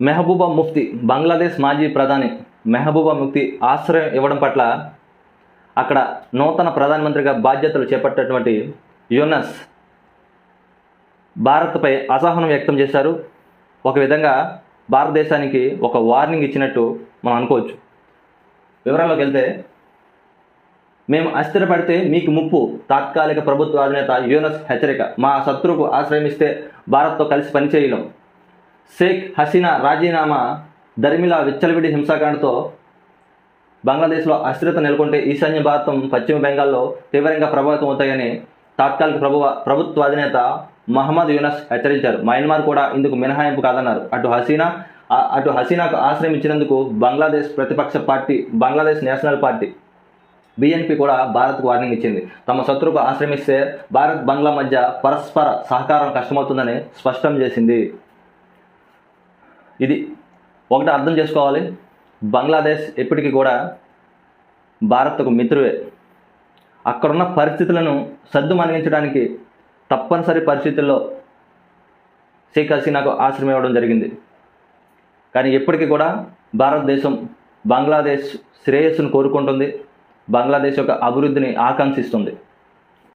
మెహబూబా ముఫ్తీ బంగ్లాదేశ్ మాజీ ప్రధాని మెహబూబా ముఫ్తీ ఆశ్రయం ఇవ్వడం పట్ల అక్కడ నూతన ప్రధానమంత్రిగా బాధ్యతలు చేపట్టినటువంటి యునస్ భారత్పై అసహనం వ్యక్తం చేశారు. ఒక విధంగా భారతదేశానికి ఒక వార్నింగ్ ఇచ్చినట్టు మనం అనుకోవచ్చు. వివరాల్లోకి వెళ్తే మేము అస్థిరపడితే మీకు ముప్పు తాత్కాలిక ప్రభుత్వ అధినేత యూనస్ హెచ్చరిక. మా శత్రువుకు ఆశ్రయం ఇస్తే భారత్తో కలిసి పనిచేయలేం. షేక్ హసీనా రాజీనామా దర్మిలా విచ్చలవిడి హింసాకాండతో బంగ్లాదేశ్లో అస్థిరత నెలకొంటే ఈశాన్య భారతం పశ్చిమ బెంగాల్లో తీవ్రంగా ప్రభావితం అవుతాయని తాత్కాలిక ప్రభు ప్రభుత్వ అధినేత మహమ్మద్ యూనస్ హెచ్చరించారు. మయన్మార్ కూడా ఇందుకు మినహాయింపు కాదన్నారు. అటు హసీనా అటు హసీనాకు ఆశ్రయం ఇచ్చినందుకు బంగ్లాదేశ్ ప్రతిపక్ష party Bangladesh national party BNP కూడా భారత్కు వార్నింగ్ ఇచ్చింది. తమ శత్రువుకు ఆశ్రమిస్తే భారత్ బంగ్లా మధ్య పరస్పర సహకారం కష్టమవుతుందని స్పష్టం చేసింది. ఇది ఒకటి అర్థం చేసుకోవాలి. బంగ్లాదేశ్ ఎప్పటికీ కూడా భారత్కు మిత్రువే. అక్కడున్న పరిస్థితులను సర్దు మణిగించడానికి తప్పనిసరి పరిస్థితుల్లో షేక్ హసీనాకు ఆశ్రయం ఇవ్వడం జరిగింది. కానీ ఎప్పటికీ కూడా భారతదేశం బంగ్లాదేశ్ శ్రేయస్సును కోరుకుంటుంది. బంగ్లాదేశ్ యొక్క అభివృద్ధిని ఆకాంక్షిస్తుంది.